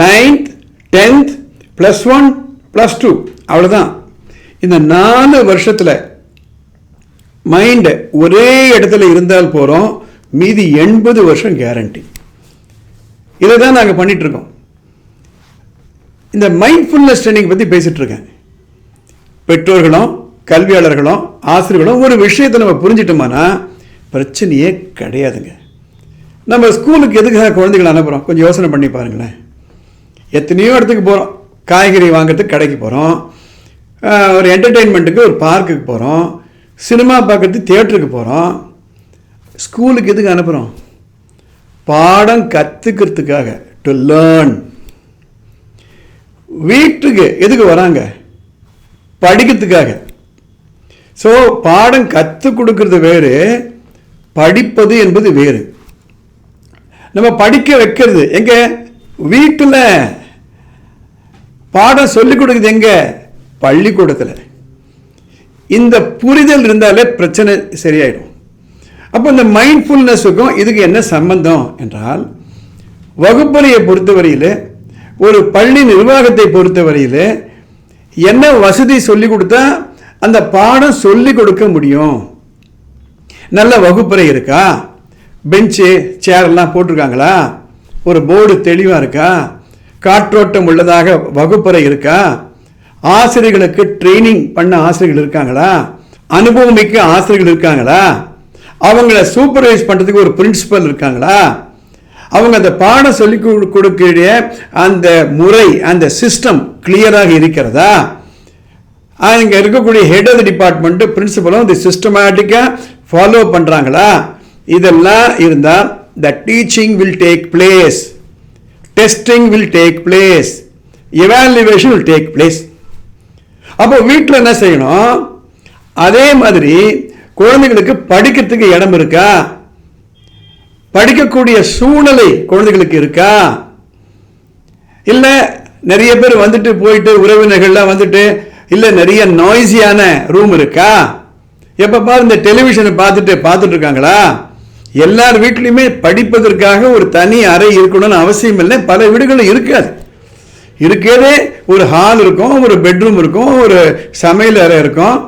Ninth tenth plus one plus two அவ்வளோதான் இந்த நாலு வருஷத்தில் மைண்டு ஒரே இடத்துல இருந்தால் போகிறோம் மீதி எண்பது வருஷம் கேரண்டி இதை தான் நாங்கள் பண்ணிகிட்ருக்கோம் இந்த மைண்ட்ஃபுல்னஸ் ட்ரைனிங் பற்றி பேசிகிட்ருக்கேன் பெற்றோர்களும் கல்வியாளர்களும் ஆசிரியர்களும் ஒரு விஷயத்தை நம்ம புரிஞ்சிட்டோம்னா பிரச்சனையே கிடையாதுங்க. நம்ம ஸ்கூலுக்கு எதுக்காக குழந்தைகளை அனுப்புகிறோம் கொஞ்சம் யோசனை பண்ணி பாருங்களேன். எத்தனையோ இடத்துக்கு போகிறோம் காய்கறி வாங்குறதுக்கு கடைக்கு போகிறோம் ஒரு என்டர்டெயின்மெண்ட்டுக்கு ஒரு பார்க்குக்கு போகிறோம் சினிமா பார்க்குறதுக்கு தியேட்டருக்கு போகிறோம் ஸ்கூலுக்கு எதுக்கு அனுப்புகிறோம் பாடம் கற்றுக்கிறதுக்காக டு லேர்ன் வீட்டுக்கு எதுக்கு வராங்க? படிக்கிறதுக்காக. ஸோ பாடம் கற்றுக் கொடுக்கறது வேறு படிப்பது என்பது வேறு. நம்ம படிக்க வைக்கிறது எங்கே? வீட்டில். பாடம் சொல்லிக் கொடுக்குது எங்க? பள்ளிக்கூடத்தில். இந்த புரிதல் இருந்தாலே பிரச்சனை சரியாயிடும். அப்போ இந்த மைண்ட்ஃபுல்னஸுக்கும் இதுக்கு என்ன சம்பந்தம் என்றால் வகுப்பறையை பொறுத்தவரையில் ஒரு பள்ளி நிர்வாகத்தை பொறுத்தவரையில் என்ன வசதி சொல்லிக் கொடுத்தா அந்த பாடம் சொல்லி கொடுக்க முடியும்? நல்ல வகுப்பறை இருக்கா? பெஞ்சு சேர்லாம் போட்டிருக்காங்களா? ஒரு போர்டு தெளிவாக இருக்கா? காற்றோட்டம் உள்ளதாக வகுப்பறை இருக்கா? ஆசிரியர்களுக்கு ட்ரைனிங் பண்ண ஆசிரியர்கள் இருக்காங்களா? அனுபவமிக்க ஆசிரியர்கள் இருக்காங்களா? அவங்கள சூப்பர்வைஸ் பண்ணுறதுக்கு ஒரு பிரின்சிபல் இருக்காங்களா? அவங்க அந்த பாடம் சொல்லி கொடுக்கிற அந்த முறை அந்த சிஸ்டம் கிளியராக இருக்கிறதா? அங்கே இருக்கக்கூடிய ஹெட் ஆஃப் த டிபார்ட்மெண்ட்டு பிரின்சிபலும் இந்த சிஸ்டமேட்டிக்காக ஃபாலோ பண்ணுறாங்களா இதெல்லாம் இருந்தால் the teaching will take place testing will take place evaluation will take place அப்போ வீட்டில் என்ன செய்யணும்? அதே மாதிரி குழந்தைகளுக்கு படிக்கிறதுக்கு இடம் இருக்கா? படிக்கக்கூடிய சூழ்நிலை குழந்தைகளுக்கு இருக்கா? இல்லை நிறைய பேர் வந்துட்டு போயிட்டு உறவினர்கள்லாம் வந்துட்டு இல்லை நிறைய நாய்ஸியான ரூம் இருக்கா? எப்போ பாரு இந்த டெலிவிஷனை பார்த்துட்டு பார்த்துட்டு இருக்காங்களா? எல்லார் வீட்லையுமே படிப்பதற்காக ஒரு தனி அறை இருக்கணும்னு அவசியம் இல்லை. பல வீடுகளும் இருக்காது. இருக்கிறதே ஒரு ஹால் இருக்கும் ஒரு பெட்ரூம் இருக்கும் ஒரு சமையல் அறை இருக்கும்.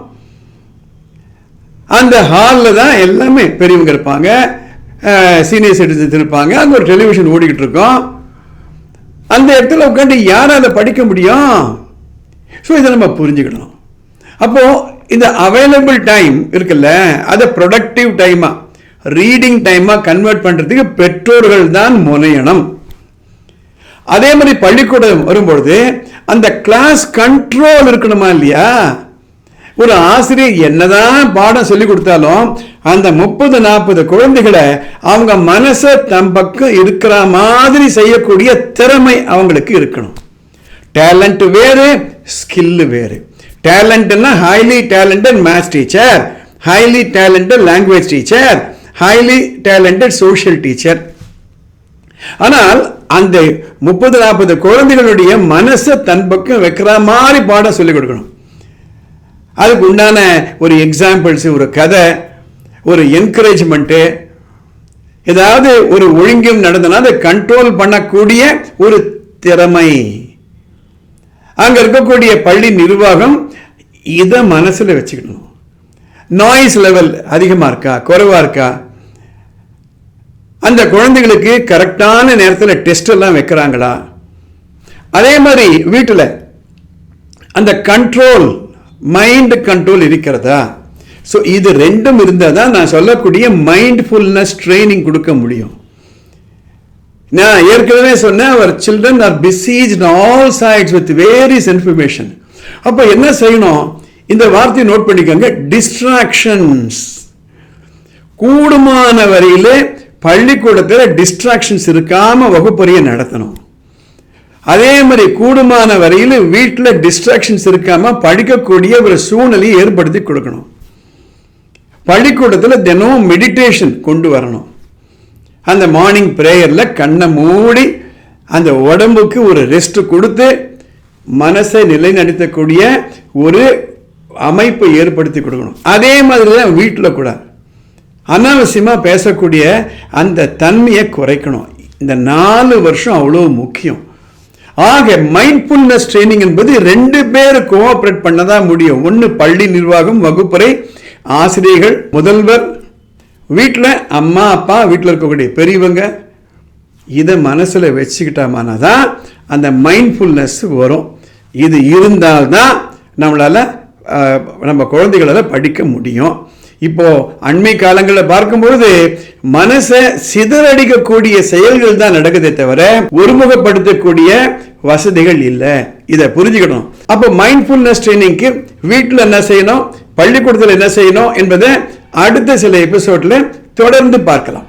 அந்த ஹாலில் தான் எல்லாமே பெரியவங்க இருப்பாங்க. சீனியர் சிட்டிசன்ஸ் இருப்பாங்க. அங்கே ஒரு டெலிவிஷன் ஓடிக்கிட்டு இருக்கோம். அந்த இடத்துல உட்காந்து யாரால படிக்க முடியும்? ஸோ இதை நம்ம புரிஞ்சுக்கணும். அப்போது இந்த அவைலபிள் டைம் இருக்குல்ல அதை ப்ரொடக்டிவ் டைமாக ரீடிங் டைமாக கன்வெர்ட் பண்ணுறதுக்கு பெற்றோர்கள் தான் முனையணும். அதே மாதிரி பள்ளிக்கூடம் வரும்பொழுது அந்த கிளாஸ் கண்ட்ரோல் இருக்கணுமா இல்லையா? ஒரு ஆசிரியர் என்னதான் பாடம் சொல்லி கொடுத்தாலும் அந்த முப்பது நாற்பது குழந்தைகளை அவங்க மனசை தம் பக்கம் இருக்கிற மாதிரி செய்யக்கூடிய திறமை அவங்களுக்கு இருக்கணும். டேலண்ட் வேறு ஸ்கில்லு வேறு. டேலண்ட்னா highly talented maths teacher highly talented language teacher highly talented social teacher ஆனால் அந்த முப்பது நாற்பது குழந்தைகளுடைய மனசை தன் பக்கம் வைக்கிற மாதிரி பாடம் சொல்லிக் கொடுக்கணும். அதுக்கு உண்டான ஒரு எக்ஸாம்பிள்ஸ் ஒரு கதை ஒரு என்கரேஜ்மெண்ட்டு ஏதாவது ஒரு ஒழுங்கம் நடந்தனா அதை கண்ட்ரோல் பண்ணக்கூடிய ஒரு திறமை. அங்கே இருக்கக்கூடிய பள்ளி நிர்வாகம் இதை மனசில் வச்சுக்கணும். நாய்ஸ் லெவல் அதிகமாக இருக்கா? குறைவாக இருக்கா? அந்த குழந்தைகளுக்கு கரெக்டான நேரத்தில் டெஸ்ட் எல்லாம் வைக்கிறாங்களா? அதே மாதிரி வீட்டில் அந்த கண்ட்ரோல் மைண்ட் கண்ட்ரோல் இருக்கிறதா? ஸோ இது ரெண்டும் இருந்தால் தான் நான் சொல்லக்கூடிய மைண்ட்ஃபுல்னஸ் ட்ரைனிங் கொடுக்க முடியும். நான் ஏற்கனவே சொன்னேன் அவர் children are besieged all sides with various information அப்போ என்ன செய்யணும்? இந்த வார்த்தையை நோட் பண்ணிக்கோங்க டிஸ்ட்ராக்ஷன்ஸ் கூடுமான வரையிலே பள்ளிக்கூடத்தில் டிஸ்ட்ராக்ஷன்ஸ் இருக்காமல் வகுப்பறையை நடத்தணும். அதே மாதிரி கூடுமான வரையில் வீட்டில் டிஸ்ட்ராக்ஷன்ஸ் இருக்காமல் படிக்கக்கூடிய ஒரு சூழ்நிலையை ஏற்படுத்தி கொடுக்கணும். பள்ளிக்கூடத்தில் தினமும் மெடிடேஷன் கொண்டு வரணும். அந்த மார்னிங் ப்ரேயரில் கண்ணை மூடி அந்த உடம்புக்கு ஒரு ரெஸ்ட் கொடுத்து மனசை நிலைநடத்தக்கூடிய ஒரு அமைப்பை ஏற்படுத்தி கொடுக்கணும். அதே மாதிரி தான் வீட்டில் கூட. அனாவசியமாக பேசக்கூடிய அந்த தன்மையை குறைக்கணும். இந்த நாலு வருஷம் அவ்வளோ முக்கியம். ஆக மைண்ட்ஃபுல்னஸ் ட்ரைனிங் என்பது ரெண்டு பேர் பண்ண தான் முடியும். ஒன்று பள்ளி நிர்வாகம் வகுப்பறை ஆசிரியர்கள் முதல்வர் வீட்டில் அம்மா அப்பா வீட்டில் இருக்கக்கூடிய பெரியவங்க. இதை மனசில் வச்சுக்கிட்டோமானா தான் அந்த மைண்ட்ஃபுல்னஸ் வரும். இது இருந்தால்தான் நம்மளால் நம்ம குழந்தைகளால் படிக்க முடியும். இப்போ அண்மை காலங்களில் பார்க்கும்பொழுது மனசை சிதறடிக்கக்கூடிய செயல்கள் தான் நடக்குதே தவிர ஒருமுகப்படுத்தக்கூடிய வசதிகள் இல்லை. இதை புரிஞ்சுக்கணும். அப்போ மைண்ட்ஃபுல்னஸ் ட்ரைனிங்க்கு வீட்டில் என்ன செய்யணும்? பள்ளிக்கூடத்தில் என்ன செய்யணும்? என்பதை அடுத்த சில எபிசோட்ல தொடர்ந்து பார்க்கலாம்.